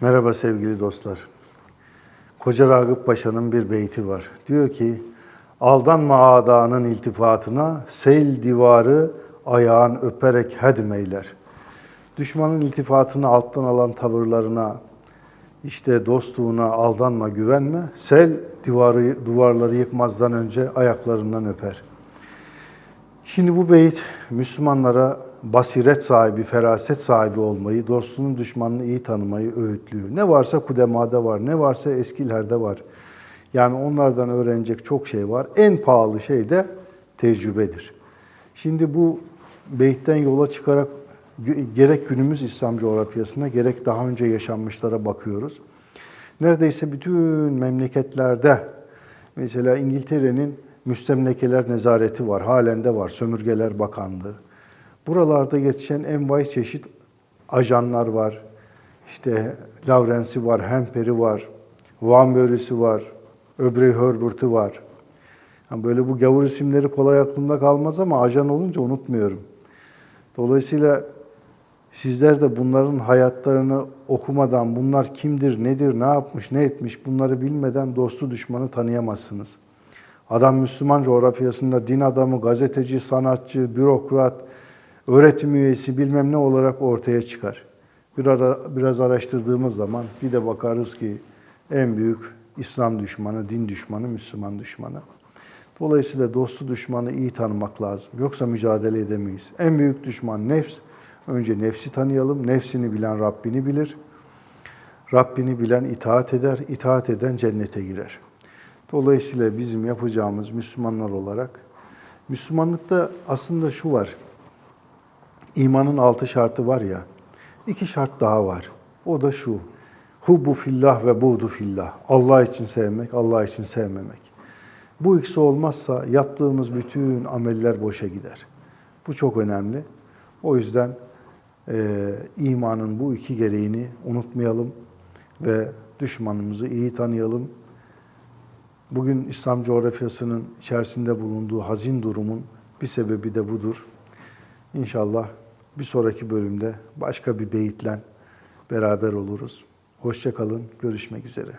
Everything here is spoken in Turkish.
Merhaba sevgili dostlar. Koca Ragıp Paşa'nın bir beyti var. Diyor ki, aldanma adanın iltifatına, seyl divarı ayağın öperek hedmeyler. Düşmanın iltifatını alttan alan tavırlarına, işte dostluğuna aldanma, güvenme. Sel divarı, duvarları yıkmazdan önce ayaklarından öper. Şimdi bu beyit Müslümanlara basiret sahibi, feraset sahibi olmayı, dostunun düşmanını iyi tanımayı öğütlüyor. Ne varsa kudemada var, ne varsa eskilerde var. Yani onlardan öğrenecek çok şey var. En pahalı şey de tecrübedir. Şimdi bu beyitten yola çıkarak gerek günümüz İslam coğrafyasına gerek daha önce yaşanmışlara bakıyoruz. Neredeyse bütün memleketlerde mesela İngiltere'nin müstemlekeler nezareti var, halen de var, sömürgeler bakanlığı. Buralarda yetişen envai çeşit ajanlar var. İşte Lawrence'i var, Hemper'i var, Van Börü'sü var, Öbrey Herbert'ı var. Yani böyle bu gavur isimleri kolay aklımda kalmaz ama ajan olunca unutmuyorum. Dolayısıyla sizler de bunların hayatlarını okumadan, bunlar kimdir, nedir, ne yapmış, ne etmiş bunları bilmeden dostu düşmanı tanıyamazsınız. Adam Müslüman coğrafyasında din adamı, gazeteci, sanatçı, bürokrat, öğretim üyesi bilmem ne olarak ortaya çıkar. Biraz, biraz araştırdığımız zaman bir de bakarız ki en büyük İslam düşmanı, din düşmanı, Müslüman düşmanı. Dolayısıyla dostu düşmanı iyi tanımak lazım. Yoksa mücadele edemeyiz. En büyük düşman nefs. Önce nefsi tanıyalım. Nefsini bilen Rabbini bilir. Rabbini bilen itaat eder. İtaat eden cennete girer. Dolayısıyla bizim yapacağımız Müslümanlar olarak Müslümanlıkta aslında şu var. İmanın altı şartı var ya. iki şart daha var. O da şu. Hubbu fillah ve buğdu fillah. Allah için sevmek, Allah için sevmemek. Bu ikisi olmazsa yaptığımız bütün ameller boşa gider. Bu çok önemli. O yüzden e, imanın bu iki gereğini unutmayalım ve düşmanımızı iyi tanıyalım. Bugün İslam coğrafyasının içerisinde bulunduğu hazin durumun bir sebebi de budur. İnşallah bir sonraki bölümde başka bir beyitle beraber oluruz. Hoşça kalın, görüşmek üzere.